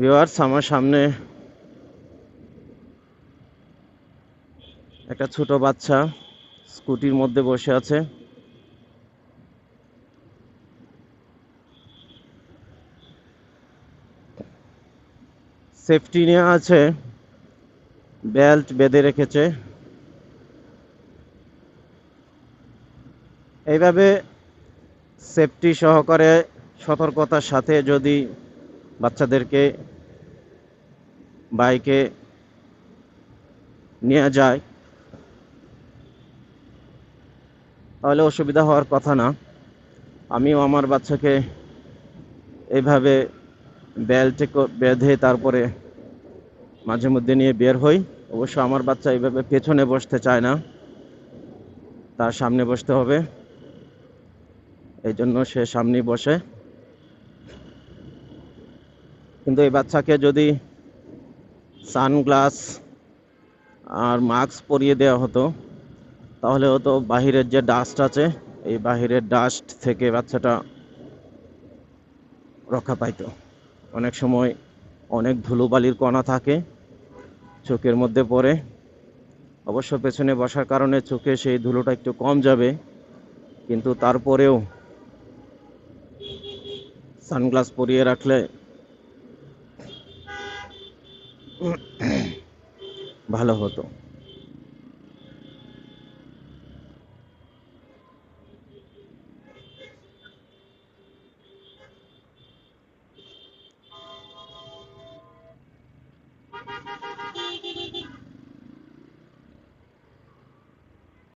Viewers, আমার সামনে একটা ছোট বাচ্চা স্কুটির মধ্যে বসে আছে। সেফটি নিয়ে আছে, বেল্ট বেঁধে রেখেছে। এইভাবে সেফটি সহকারে সতর্কতার সাথে যদি বাচ্চাদেরকে বাইকে নিয়ে যায়। তাহলে অসুবিধা হওয়ার কথা না। আমিও আমার বাচ্চাকে এইভাবে বেল্টে বেঁধে তারপরে মাঝে মধ্যে নিয়ে বের হই। অবশ্য আমার বাচ্চা এইভাবে পেছনে বসতে চায় না। তার সামনে বসতে হবে। এই জন্য সে সামনেই বসে। কিন্তু এই বাচ্চাকে যদি সানগ্লাস আর মাস্ক পরিয়ে দেওয়া হতো, তাহলে হতো বাহিরের যে ডাস্ট আছে, এই বাহিরের ডাস্ট থেকে বাচ্চাটা রক্ষা পাইতো। অনেক সময় অনেক ধুলোবালির কণা থাকে, চোখের মধ্যে পড়ে। অবশ্য পেছনে বসার কারণে চোখে সেই ধুলোটা একটু কম যাবে, কিন্তু তারপরেও সানগ্লাস পরিয়ে রাখলে ভালো হতো।